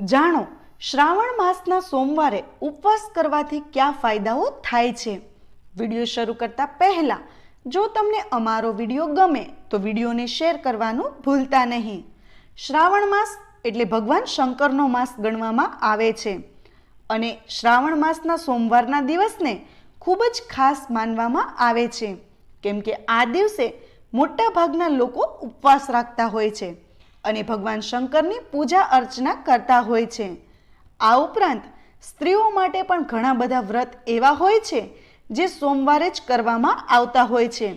જાણો, શ્રાવણ માસના સોમવારે ઉપવાસ કરવાથી કયા ફાયદાઓ થાય છે? વીડિયો શરૂ કરતા પહેલા, જો તમને અમારો વીડિયો ગમે, તો વિડીયોને શેર કરવાનું ભૂલતા નહીં. શ્રાવણ માસ એટલે ભગવાન શંકરનો માસ ગણવામાં આવે છે. અને શ્રાવણ માસના સોમવારના દિવસને ખૂબ જ ખાસ માનવામાં આવે છે. કેમ કે આ દિવસે મોટાભાગના લોકો ઉપવાસ રાખતા હોય છે. અને ભગવાન શંકરની પૂજા અર્ચના કરતા હોય છે. આ ઉપરાંત સ્ત્રીઓ માટે પણ ઘણા બધા વ્રત એવા હોય છે જે સોમવારે જ કરવામાં આવતા હોય છે.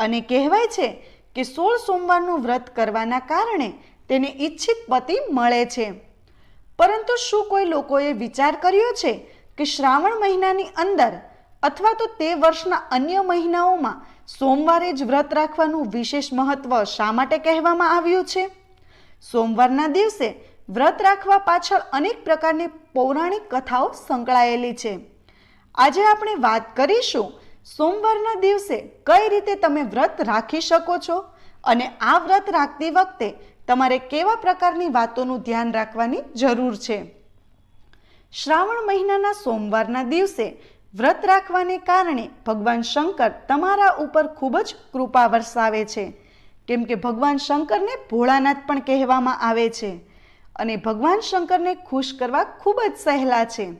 અને કહેવાય છે કે સોળ સોમવારનું વ્રત કરવાના કારણે તેને ઈચ્છિત પતિ મળે છે. પરંતુ શું કોઈ લોકોએ વિચાર કર્યો છે કે શ્રાવણ મહિનાની અંદર અથવા તો તે વર્ષના અન્ય મહિનાઓમાં સોમવારે જ વ્રત રાખવાનું વિશેષ મહત્વ શા માટે કહેવામાં આવ્યું છે? સોમવારના દિવસે વ્રત રાખવા પાછળ અનેક પ્રકારની પૌરાણિક કથાઓ સંકળાયેલી છે. આજે આપણે વાત કરીશું સોમવારના દિવસે કઈ રીતે તમે વ્રત રાખી શકો છો અને આ વ્રત રાખતી વખતે તમારે કેવા પ્રકારની વાતોનું ધ્યાન રાખવાની જરૂર છે. શ્રાવણ મહિનાના સોમવારના દિવસે વ્રત રાખવાને કારણે ભગવાન શંકર તમારા ઉપર ખૂબ જ કૃપા વરસાવે છે. કેમ કે ભગવાન શંકરને ભોળાનાથ પણ કહેવામાં આવે છે. અને ભગવાન શંકરને ખુશ કરવા ખૂબ જ સહેલા છે.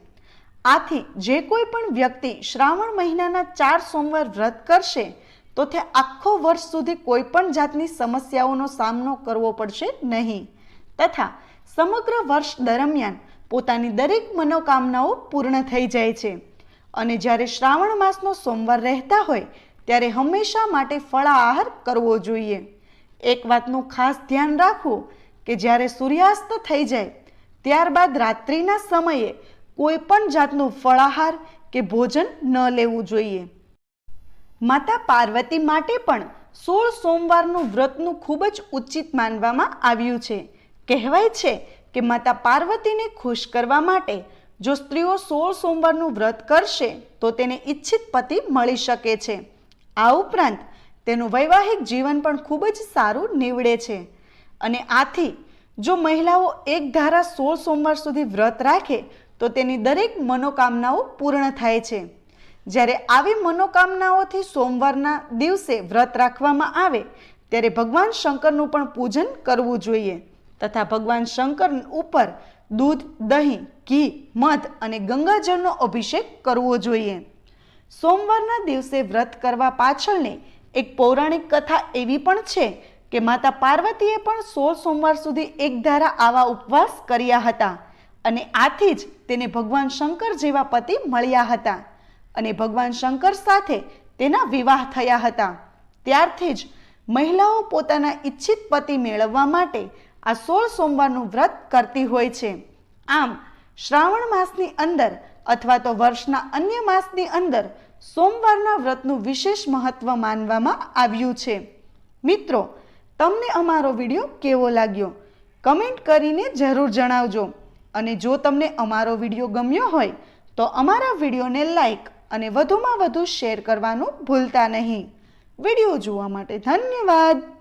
આથી જે કોઈ પણ વ્યક્તિ શ્રાવણ મહિનાના ચાર સોમવાર વ્રત કરશે, તો તે આખો વર્ષ સુધી કોઈ પણ જાતની સમસ્યાઓનો સામનો કરવો પડશે નહીં. તથા સમગ્ર વર્ષ દરમિયાન પોતાની દરેક મનોકામનાઓ પૂર્ણ થઈ જાય છે. અને જ્યારે શ્રાવણ માસનો સોમવાર રહેતા હોય, ત્યારે હંમેશા માટે ફળાહાર કરવો જોઈએ. એક વાતનું ખાસ ધ્યાન રાખવું કે જ્યારે સૂર્યાસ્ત થઈ જાય, ત્યારબાદ રાત્રિના સમયે કોઈ પણ જાતનું ફળાહાર કે ભોજન ન લેવું જોઈએ. માતા પાર્વતી માટે પણ સોળ સોમવારનું વ્રતનું ખૂબ જ ઉચિત માનવામાં આવ્યું છે. કહેવાય છે કે માતા પાર્વતીને ખુશ કરવા માટે જો સ્ત્રીઓ સોળ સોમવારનું વ્રત કરશે, તો તેને ઈચ્છિત પતિ મળી શકે છે. આ ઉપરાંત તેનું વૈવાહિક જીવન પણ ખૂબ જ સારું નીવડે છે. અને આથી, જો મહિલાઓ એક ધારા સોળ સોમવાર સુધી વ્રત રાખે, તો તેની દરેક મનોકામનાઓ પૂર્ણ થાય છે. જ્યારે આવી મનોકામનાઓથી સોમવારના દિવસે વ્રત રાખવામાં આવે, ત્યારે ભગવાન શંકરનું પણ પૂજન કરવું જોઈએ. તથા ભગવાન શંકર ઉપર દૂધ, દહીં, ઘી, મધ અને ગંગાજળનો અભિષેક કરવો જોઈએ. સોમવારના દિવસે વ્રત કરવા પાછળની એક પૌરાણિક કથા એવી પણ છે કે માતા પાર્વતીએ પણ સોળ સોમવાર સુધી એક ધારા આવા ઉપવાસ કર્યા હતા અને આથી જ તેને ભગવાન શંકર જેવા પતિ મળ્યા હતા અને ભગવાન શંકર સાથે તેના વિવાહ થયા હતા. ત્યારથી જ મહિલાઓ પોતાના ઈચ્છિત પતિ મેળવવા માટે આ સોળ સોમવારનું વ્રત કરતી હોય છે. આમ શ્રાવણ માસની અંદર અથવા તો વર્ષના અન્ય માસની અંદર સોમવારના વ્રતનું વિશેષ મહત્વ માનવામાં આવ્યું છે. મિત્રો, તમને અમારો વીડિયો કેવો લાગ્યો? કમેન્ટ કરીને જરૂર જણાવજો. અને જો તમને અમારો વીડિયો ગમ્યો હોય, તો અમારા વિડીયોને લાઈક અને વધુમાં વધુ શેર કરવાનું ભૂલતા નહીં. વીડિયો જોવા માટે ધન્યવાદ.